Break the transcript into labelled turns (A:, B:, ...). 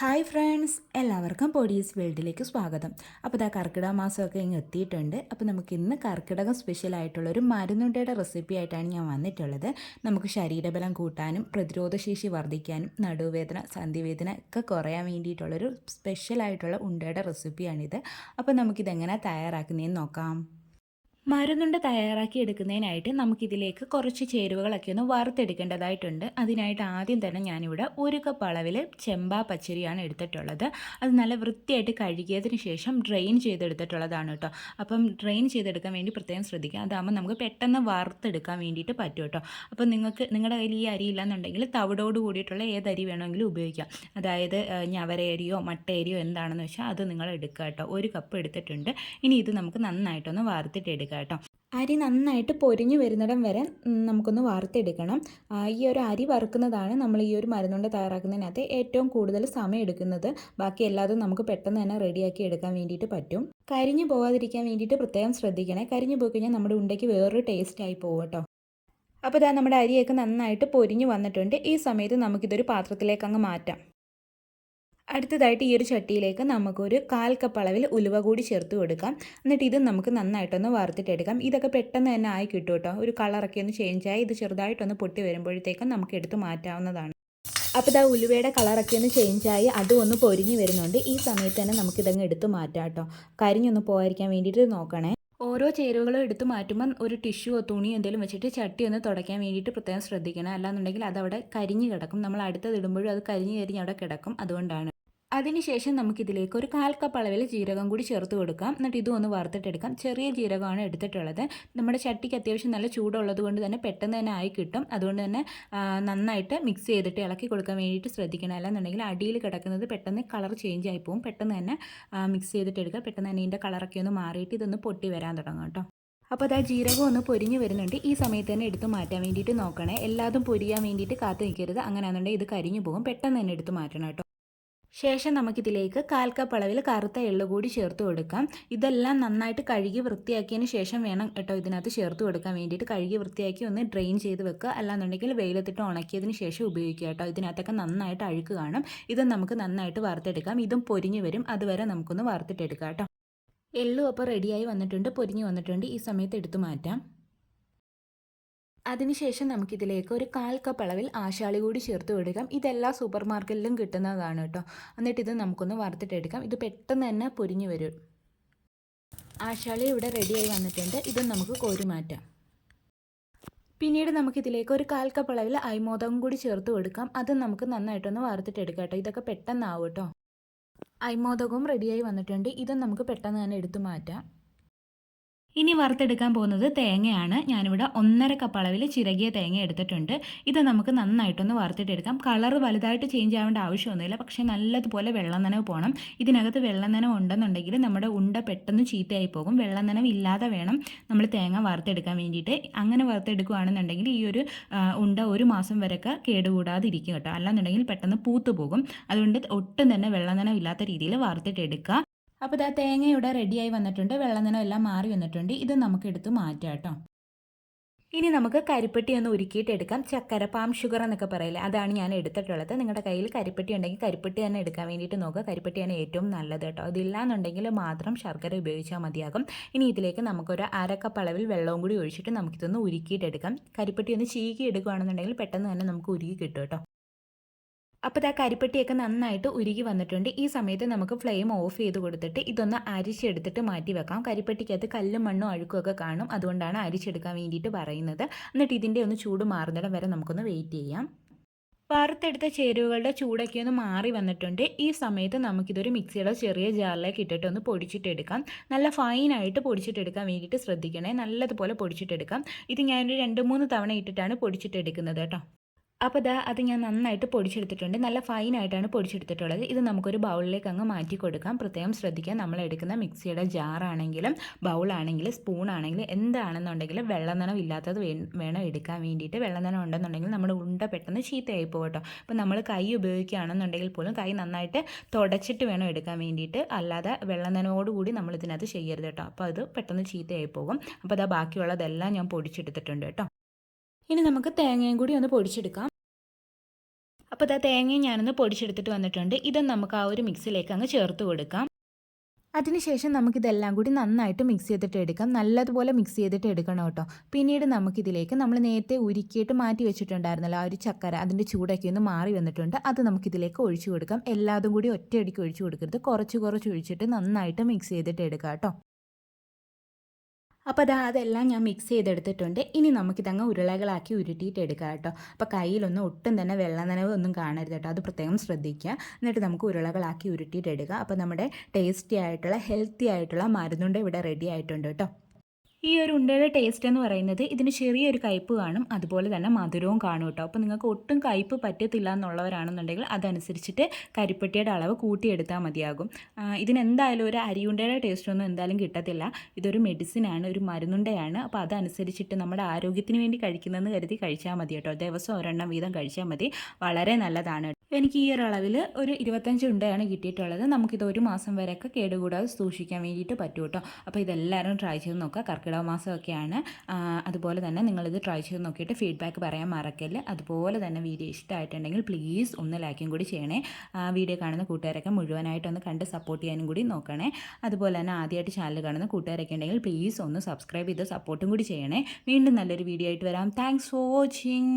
A: Hi friends എല്ലാവർക്കും പൊടീസ് വേൾഡിലേക്ക് സ്വാഗതം. അപ്പോൾ ഇതാ കർക്കിടക മാസമൊക്കെ ഇങ്ങ് എത്തിയിട്ടുണ്ട്. അപ്പോൾ നമുക്ക് ഇന്ന് കർക്കിടകം സ്പെഷ്യൽ ആയിട്ടുള്ള ഒരു മരുന്നുണ്ടയുടെ റെസിപ്പി ആയിട്ടാണ് ഞാൻ വന്നിട്ടുള്ളത്. നമുക്ക് ശരീരബലം കൂട്ടാനും പ്രതിരോധശേഷി വർദ്ധിക്കാനും നടുവേദന സന്ധിവേദന ഒക്കെ കുറയാൻ വേണ്ടിയിട്ടുള്ളൊരു സ്പെഷ്യൽ ആയിട്ടുള്ള ഉണ്ടയുടെ റെസിപ്പിയാണിത് അപ്പോൾ നമുക്കിതെങ്ങനെ തയ്യാറാക്കുന്നതെന്ന് നോക്കാം. മരുന്നുണ്ട് തയ്യാറാക്കി എടുക്കുന്നതിനായിട്ട് നമുക്കിതിലേക്ക് കുറച്ച് ചേരുവകളൊക്കെ ഒന്ന് വറുത്തെടുക്കേണ്ടതായിട്ടുണ്ട്. അതിനായിട്ട് ആദ്യം തന്നെ ഞാനിവിടെ ഒരു കപ്പ് അളവിൽ ചെമ്പാ പച്ചരിയാണ് എടുത്തിട്ടുള്ളത്. അത് നല്ല വൃത്തിയായിട്ട് കഴുകിയതിന് ശേഷം ഡ്രെയിൻ ചെയ്തെടുത്തിട്ടുള്ളതാണ് കേട്ടോ. അപ്പം ഡ്രെയിൻ ചെയ്തെടുക്കാൻ വേണ്ടി പ്രത്യേകം ശ്രദ്ധിക്കുക. അതാകുമ്പോൾ നമുക്ക് പെട്ടെന്ന് വറുത്തെടുക്കാൻ വേണ്ടിയിട്ട് പറ്റും കേട്ടോ. അപ്പം നിങ്ങൾക്ക് നിങ്ങളുടെ കയ്യിൽ ഈ അരി ഇല്ലാന്നുണ്ടെങ്കിൽ തവിടോട് കൂടിയിട്ടുള്ള ഏത് അരി വേണമെങ്കിലും ഉപയോഗിക്കാം. അതായത് ഞവര അരിയോ മട്ട അരിയോ എന്താണെന്ന് വെച്ചാൽ അത് നിങ്ങൾ എടുക്കുക കേട്ടോ. ഒരു കപ്പ് എടുത്തിട്ടുണ്ട്. ഇനി ഇത് നമുക്ക് നന്നായിട്ടൊന്ന് വറുത്തിട്ട് എടുക്കുക കേട്ടോ. അരി നന്നായിട്ട് പൊരിഞ്ഞു വരുന്നിടം വരെ നമുക്കൊന്ന് വറുത്തെടുക്കണം ഈ ഒരു അരി വറുക്കുന്നതാണ് നമ്മൾ ഈ ഒരു മരുന്നുകൊണ്ട് തയ്യാറാക്കുന്നതിനകത്ത് ഏറ്റവും കൂടുതൽ സമയം എടുക്കുന്നത്. ബാക്കി എല്ലാതും നമുക്ക് പെട്ടെന്ന് തന്നെ റെഡിയാക്കി എടുക്കാൻ വേണ്ടിയിട്ട് പറ്റും. കരിഞ്ഞു പോകാതിരിക്കാൻ വേണ്ടിയിട്ട് പ്രത്യേകം ശ്രദ്ധിക്കണേ. കരിഞ്ഞു പോയി കഴിഞ്ഞാൽ നമ്മുടെ ഉണ്ടയ്ക്ക് വേറൊരു ടേസ്റ്റ് ആയി പോകും കേട്ടോ. അപ്പോൾ ഇതാ നമ്മുടെ അരിയൊക്കെ നന്നായിട്ട് പൊരിഞ്ഞു വന്നിട്ടുണ്ട്. ഈ സമയത്ത് നമുക്കിതൊരു പാത്രത്തിലേക്ക് അങ്ങ് മാറ്റാം. അടുത്തതായിട്ട് ഈ ഒരു ചട്ടിയിലേക്ക് നമുക്കൊരു കാൽ കപ്പ് അളവിൽ ഉലുവ കൂടി ചേർത്ത് കൊടുക്കാം. എന്നിട്ട് ഇത് നമുക്ക് നന്നായിട്ടൊന്ന് വറുത്തിട്ടെടുക്കാം. ഇതൊക്കെ പെട്ടെന്ന് തന്നെ ആയി കിട്ടും കേട്ടോ ഒരു കളറൊക്കെ ഒന്ന് ചേഞ്ച് ആയി ഇത് ചെറുതായിട്ടൊന്ന് പൊട്ടി വരുമ്പോഴത്തേക്കും നമുക്ക് എടുത്ത് മാറ്റാവുന്നതാണ്. അപ്പോൾ ഇതാ ഉലുവയുടെ കളറൊക്കെ ഒന്ന് ചേഞ്ചായി അതും ഒന്ന് പൊരിഞ്ഞ് വരുന്നുണ്ട്. ഈ സമയത്ത് തന്നെ നമുക്കിതങ്ങ് എടുത്ത് മാറ്റാം കേട്ടോ കരിഞ്ഞൊന്ന് പോകാതിരിക്കാൻ വേണ്ടിയിട്ട് നോക്കണേ. ഓരോ ചേരുവകളും എടുത്ത് മാറ്റുമ്പോൾ ഒരു ടിഷ്യൂ തുണി എന്തെങ്കിലും വെച്ചിട്ട് ചട്ടി ഒന്ന് തുടയ്ക്കാൻ വേണ്ടിയിട്ട് പ്രത്യേകം ശ്രദ്ധിക്കണം. അല്ലാന്നുണ്ടെങ്കിൽ അതവിടെ കരിഞ്ഞ് കിടക്കും. നമ്മൾ അടുത്തത് ഇടുമ്പോഴും അത് കരിഞ്ഞ് കരിഞ്ഞ് അവിടെ കിടക്കും. അതുകൊണ്ടാണ്. അതിനുശേഷം നമുക്കിതിലേക്ക് ഒരു കാൽ കപ്പ് അളവിൽ ജീരകം കൂടി ചേർത്ത് കൊടുക്കാം. എന്നിട്ട് ഇതും ഒന്ന് വറുത്തിട്ടെടുക്കാം. ചെറിയ ജീരകമാണ് എടുത്തിട്ടുള്ളത്. നമ്മുടെ ചട്ടിക്ക് അത്യാവശ്യം നല്ല ചൂടുള്ളത് കൊണ്ട് തന്നെ പെട്ടെന്ന് തന്നെ ആയി കിട്ടും. അതുകൊണ്ട് തന്നെ നന്നായിട്ട് മിക്സ് ചെയ്തിട്ട് ഇളക്കി കൊടുക്കാൻ വേണ്ടിയിട്ട് ശ്രദ്ധിക്കണം. അല്ലാന്നുണ്ടെങ്കിൽ അടിയിൽ കിടക്കുന്നത് പെട്ടെന്ന് കളർ ചേഞ്ച് ആയി പോകും പെട്ടെന്ന് തന്നെ മിക്സ് ചെയ്തിട്ട് എടുക്കുക പെട്ടെന്ന് തന്നെ ഇതിന്റെ കളറൊക്കെ ഒന്ന് മാറിയിട്ട് ഇതൊന്ന് പൊട്ടി വരാൻ തുടങ്ങും കേട്ടോ. അപ്പോൾ അതാ ജീരകം ഒന്ന് പൊരിഞ്ഞ് വരുന്നുണ്ട്. ഈ സമയത്ത് തന്നെ എടുത്ത് മാറ്റാൻ വേണ്ടിയിട്ട് നോക്കണേ. എല്ലാതും പൊരിയാൻ വേണ്ടിയിട്ട് കാത്തു നിൽക്കരുത്. അങ്ങനെയാണെന്നുണ്ടെങ്കിൽ ഇത് കരിഞ്ഞു പോകും. പെട്ടെന്ന് തന്നെ എടുത്ത് മാറ്റണം കേട്ടോ. ശേഷം നമുക്കിതിലേക്ക് കാൽ അളവിൽ കറുത്ത എള്ളു കൂടി ചേർത്ത് കൊടുക്കാം. ഇതെല്ലാം നന്നായിട്ട് കഴുകി വൃത്തിയാക്കിയതിന് ശേഷം വേണം കേട്ടോ ഇതിനകത്ത് ചേർത്ത് കൊടുക്കാൻ വേണ്ടിയിട്ട്. കഴുകി വൃത്തിയാക്കി ഒന്ന് ഡ്രെയിൻ ചെയ്ത് വെക്കുക. അല്ലാന്നുണ്ടെങ്കിൽ വെയിലത്തിട്ട് ഉണക്കിയതിന് ശേഷം ഉപയോഗിക്കുക കേട്ടോ. ഇതിനകത്തൊക്കെ നന്നായിട്ട് അഴുക്ക് കാണും. ഇത് നമുക്ക് നന്നായിട്ട് വറുത്തെടുക്കാം. ഇതും പൊരിഞ്ഞു വരും. അതുവരെ നമുക്കൊന്ന് വറുത്തിട്ടെടുക്കാം കേട്ടോ. എള്ളു അപ്പോൾ റെഡിയായി വന്നിട്ടുണ്ട്. പൊരിഞ്ഞു വന്നിട്ടുണ്ട്. ഈ സമയത്ത് എടുത്തു മാറ്റാം. അതിനുശേഷം നമുക്കിതിലേക്ക് ഒരു കാൽ കപ്പ് അളവിൽ ആശാളി കൂടി ചേർത്ത് കൊടുക്കാം. ഇതെല്ലാ സൂപ്പർ മാർക്കറ്റിലും കിട്ടുന്നതാണ് കേട്ടോ. എന്നിട്ട് ഇത് നമുക്കൊന്ന് വറുത്തിട്ടെടുക്കാം. ഇത് പെട്ടെന്ന് തന്നെ പൊരിഞ്ഞു വരും. ആശാളി ഇവിടെ റെഡിയായി വന്നിട്ടുണ്ട്. ഇത് നമുക്ക് കോരി മാറ്റാം. പിന്നീട് നമുക്കിതിലേക്ക് ഒരു കാൽ കപ്പ് അളവിൽ അയ്മോദകം കൂടി ചേർത്ത് കൊടുക്കാം. അത് നമുക്ക് നന്നായിട്ടൊന്ന് വറുത്തിട്ടെടുക്കാം കേട്ടോ. ഇതൊക്കെ പെട്ടെന്നാവും കേട്ടോ. അയ്മോദകവും റെഡിയായി വന്നിട്ടുണ്ട്. ഇതും നമുക്ക് പെട്ടെന്ന് തന്നെ എടുത്തു മാറ്റാം. ഇനി വറുത്തെടുക്കാൻ പോകുന്നത് തേങ്ങയാണ്. ഞാനിവിടെ ഒന്നര കപ്പ് അളവിൽ ചിരകിയ തേങ്ങ എടുത്തിട്ടുണ്ട്. ഇത് നമുക്ക് നന്നായിട്ടൊന്ന് വറുത്തിട്ടെടുക്കാം. കളർ വലുതായിട്ട് ചേഞ്ച് ആവേണ്ട ആവശ്യമൊന്നുമില്ല. പക്ഷേ നല്ലതുപോലെ വെള്ളം നനവ് പോകണം ഇതിനകത്ത് വെള്ളം നനവ് ഉണ്ടെന്നുണ്ടെങ്കിൽ നമ്മുടെ ഉണ്ട പെട്ടെന്ന് ചീത്തയായി പോകും. വെള്ളം നനവ് ഇല്ലാതെ വേണം നമ്മൾ തേങ്ങ വറുത്തെടുക്കാൻ വേണ്ടിയിട്ട്. അങ്ങനെ വറുത്തെടുക്കുകയാണെന്നുണ്ടെങ്കിൽ ഈ ഒരു ഉണ്ട ഒരു മാസം വരെയൊക്കെ കേടുകൂടാതെ ഇരിക്കും കേട്ടോ. അല്ലാന്നുണ്ടെങ്കിൽ പെട്ടെന്ന് പൂത്തു പോകും. അതുകൊണ്ട് ഒട്ടും തന്നെ വെള്ളം നനവില്ലാത്ത രീതിയിൽ വറുത്തിട്ടെടുക്കുക. അപ്പോൾ ഇതാ തേങ്ങ ഇവിടെ റെഡിയായി വന്നിട്ടുണ്ട്. വെള്ളനനം എല്ലാം മാറി വന്നിട്ടുണ്ട്. ഇത് നമുക്ക് എടുത്ത് മാറ്റാം കേട്ടോ. ഇനി നമുക്ക് കരിപ്പെട്ടി ഒന്ന് ഉരുക്കിയിട്ട് എടുക്കാം. ചക്കര പാം ഷുഗർ എന്നൊക്കെ പറയില്ലേ? അതാണ് ഞാൻ എടുത്തിട്ടുള്ളത്. നിങ്ങളുടെ കയ്യിൽ കരിപ്പെട്ടി ഉണ്ടെങ്കിൽ കരിപ്പെട്ടി തന്നെ എടുക്കാൻ വേണ്ടിയിട്ട് നോക്കുക. കരിപ്പെട്ടിയാണ് ഏറ്റവും നല്ലത് കേട്ടോ. അതില്ലാന്നുണ്ടെങ്കിൽ മാത്രം ശർക്കര ഉപയോഗിച്ചാൽ മതിയാകും. ഇനി ഇതിലേക്ക് നമുക്കൊരു അരക്കപ്പ് അളവിൽ വെള്ളവും കൂടി ഒഴിച്ചിട്ട് നമുക്കിതൊന്ന് ഉരുക്കിയിട്ട് എടുക്കാം. കരിപ്പെട്ടി ഒന്ന് ചീകി എടുക്കുകയാണെന്നുണ്ടെങ്കിൽ പെട്ടെന്ന് തന്നെ നമുക്ക് ഉരുക്കി കിട്ടും കേട്ടോ. അപ്പോൾ ആ കരിപ്പെട്ടിയൊക്കെ നന്നായിട്ട് ഉരുകി വന്നിട്ടുണ്ട്. ഈ സമയത്ത് നമുക്ക് ഫ്ലെയിം ഓഫ് ചെയ്ത് കൊടുത്തിട്ട് ഇതൊന്ന് അരിച്ചെടുത്തിട്ട് മാറ്റി വെക്കാം. കരിപ്പെട്ടിക്കകത്ത് കല്ലും മണ്ണും അഴുക്കുമൊക്കെ കാണും. അതുകൊണ്ടാണ് അരിച്ചെടുക്കാൻ വേണ്ടിയിട്ട് പറയുന്നത്. എന്നിട്ട് ഇതിന്റെ ഒന്ന് ചൂട് മാറുന്നിടം വരെ നമുക്കൊന്ന് വെയിറ്റ് ചെയ്യാം. വറുത്തെടുത്ത ചേരുവകളുടെ ചൂടൊക്കെ ഒന്ന് മാറി വന്നിട്ടുണ്ട്. ഈ സമയത്ത് നമുക്കിതൊരു മിക്സിയുടെ ചെറിയ ജാറിലേക്ക് ഇട്ടിട്ട് ഒന്ന് പൊടിച്ചിട്ടെടുക്കാം. നല്ല ഫൈനായിട്ട് പൊടിച്ചിട്ടെടുക്കാൻ വേണ്ടിയിട്ട് ശ്രദ്ധിക്കണേ. നല്ലതുപോലെ പൊടിച്ചിട്ടെടുക്കാം. ഇത് ഞാനൊരു രണ്ട് മൂന്ന് തവണ ഇട്ടിട്ടാണ് പൊടിച്ചിട്ടെടുക്കുന്നത് കേട്ടോ. അപ്പോൾ ഇതാ അത് ഞാൻ നന്നായിട്ട് പൊടിച്ചെടുത്തിട്ടുണ്ട്. നല്ല ഫൈനായിട്ടാണ് പൊടിച്ചെടുത്തിട്ടുള്ളത്. ഇത് നമുക്കൊരു ബൗളിലേക്ക് അങ്ങ് മാറ്റി കൊടുക്കാം. പ്രത്യേകം ശ്രദ്ധിക്കാം നമ്മൾ എടുക്കുന്ന മിക്സിയുടെ ജാറാണെങ്കിലും ബൗളാണെങ്കിലും സ്പൂണാണെങ്കിലും എന്താണെന്നുണ്ടെങ്കിലും വെള്ളനനം ഇല്ലാത്തത് വേണം എടുക്കാൻ വേണ്ടിയിട്ട്. വെള്ളനനം ഉണ്ടെന്നുണ്ടെങ്കിൽ നമ്മുടെ ഉണ്ട പെട്ടെന്ന് ചീത്തയായി പോകട്ടോ. കേട്ടോ അപ്പോൾ നമ്മൾ കൈ ഉപയോഗിക്കുകയാണെന്നുണ്ടെങ്കിൽ പോലും കൈ നന്നായിട്ട് തുടച്ചിട്ട് വേണം എടുക്കാൻ വേണ്ടിയിട്ട്. അല്ലാതെ വെള്ളനനോടുകൂടി നമ്മൾ ഇതിനകത്ത് ചെയ്യരുത് കേട്ടോ. അപ്പോൾ അത് പെട്ടെന്ന് ചീത്തയായി പോകും. അപ്പോൾ അതാ ബാക്കിയുള്ളതെല്ലാം ഞാൻ പൊടിച്ചെടുത്തിട്ടുണ്ട് കേട്ടോ. ഇനി നമുക്ക് തേങ്ങയും കൂടി ഒന്ന് പൊടിച്ചെടുക്കാം. അപ്പോൾ ഇതാ തേങ്ങയും ഞാനൊന്ന് പൊടിച്ചെടുത്തിട്ട് വന്നിട്ടുണ്ട്. ഇതും നമുക്ക് ആ ഒരു മിക്സിലേക്ക് അങ്ങ് ചേർത്ത് കൊടുക്കാം. അതിനുശേഷം നമുക്കിതെല്ലാം കൂടി നന്നായിട്ട് മിക്സ് ചെയ്തിട്ട് എടുക്കാം. നല്ലതുപോലെ മിക്സ് ചെയ്തിട്ട് എടുക്കണം കേട്ടോ. പിന്നീട് നമുക്കിതിലേക്ക് നമ്മൾ നേരത്തെ ഉരുക്കിയിട്ട് മാറ്റി വെച്ചിട്ടുണ്ടായിരുന്നല്ലോ ആ ഒരു ചക്കര അതിന്റെ ചൂടൊക്കെ ഒന്ന് മാറി വന്നിട്ടുണ്ട്. അത് നമുക്കിതിലേക്ക് ഒഴിച്ചു കൊടുക്കാം. എല്ലാതും കൂടി ഒറ്റയടിക്ക് ഒഴിച്ചു കൊടുക്കരുത്. കുറച്ച് കുറച്ച് ഒഴിച്ചിട്ട് നന്നായിട്ട് മിക്സ് ചെയ്തിട്ട് എടുക്കാം കേട്ടോ. അപ്പോൾ അതാ അതെല്ലാം ഞാൻ മിക്സ് ചെയ്തെടുത്തിട്ടുണ്ട്. ഇനി നമുക്കിതങ്ങ് ഉരുളകളാക്കി ഉരുട്ടിയിട്ട് എടുക്കാം കേട്ടോ. അപ്പോൾ കയ്യിലൊന്നും ഒട്ടും തന്നെ വെള്ളം നനവ് ഒന്നും കാണരുത് കേട്ടോ. അത് പ്രത്യേകം ശ്രദ്ധിക്കുക. എന്നിട്ട് നമുക്ക് ഉരുളകളാക്കി ഉരുട്ടിയിട്ട് എടുക്കുക അപ്പോൾ നമ്മുടെ ടേസ്റ്റി ആയിട്ടുള്ള ഹെൽത്തി ആയിട്ടുള്ള മരുന്നുണ്ട് ഇവിടെ റെഡി ആയിട്ടുണ്ട് കേട്ടോ. ഈ ഒരു ഉണ്ടയുടെ ടേസ്റ്റ് എന്ന് പറയുന്നത് ഇതിന് ചെറിയൊരു കയ്പ്പ് കാണും. അതുപോലെ തന്നെ മധുരവും കാണും കേട്ടോ. അപ്പോൾ നിങ്ങൾക്ക് ഒട്ടും കയ്പ്പ് പറ്റത്തില്ല എന്നുള്ളവരാണെന്നുണ്ടെങ്കിൽ അതനുസരിച്ചിട്ട് കരിപ്പട്ടിയുടെ അളവ് കൂട്ടിയെടുത്താൽ മതിയാകും. ഇതിനെന്തായാലും ഒരു അരിയുണ്ടയുടെ ടേസ്റ്റ് ഒന്നും എന്തായാലും കിട്ടത്തില്ല. ഇതൊരു മെഡിസിനാണ് ഒരു മരുന്നുണ്ടയാണ്. അപ്പോൾ അതനുസരിച്ചിട്ട് നമ്മുടെ ആരോഗ്യത്തിന് വേണ്ടി കഴിക്കുന്നതെന്ന് കരുതി കഴിച്ചാൽ മതി കേട്ടോ. ദിവസം ഒരെണ്ണം വീതം കഴിച്ചാൽ മതി. വളരെ നല്ലതാണ് എനിക്ക് ഈ ഒരു അളവിൽ ഒരു ഇരുപത്തഞ്ച് ഉണ്ടയാണ് കിട്ടിയിട്ടുള്ളത്. നമുക്കിത് ഒരു മാസം വരെയൊക്കെ കേടുകൂടാതെ സൂക്ഷിക്കാൻ വേണ്ടിയിട്ട് പറ്റും കേട്ടോ അപ്പോൾ ഇതെല്ലാവരും ട്രൈ ചെയ്ത് നോക്കുക. കർക്കിടക മാസമൊക്കെയാണ്. അതുപോലെ തന്നെ നിങ്ങളിത് ട്രൈ ചെയ്ത് നോക്കിയിട്ട് ഫീഡ്ബാക്ക് പറയാൻ മറക്കല്ല്. അതുപോലെ തന്നെ വീഡിയോ ഇഷ്ടമായിട്ടുണ്ടെങ്കിൽ പ്ലീസ് ഒന്ന് ലൈക്കും കൂടി ചെയ്യണേ. വീഡിയോ കാണുന്ന കൂട്ടുകാരൊക്കെ മുഴുവനായിട്ടൊന്ന് കണ്ട് സപ്പോർട്ട് ചെയ്യാനും കൂടി നോക്കണേ. അതുപോലെ തന്നെ ആദ്യമായിട്ട് ചാനൽ കാണുന്ന കൂട്ടുകാരൊക്കെ ഉണ്ടെങ്കിൽ പ്ലീസ് ഒന്ന് സബ്സ്ക്രൈബ് ചെയ്ത് സപ്പോർട്ടും കൂടി ചെയ്യണേ. വീണ്ടും നല്ലൊരു വീഡിയോ ആയിട്ട് വരാം. Thanks for watching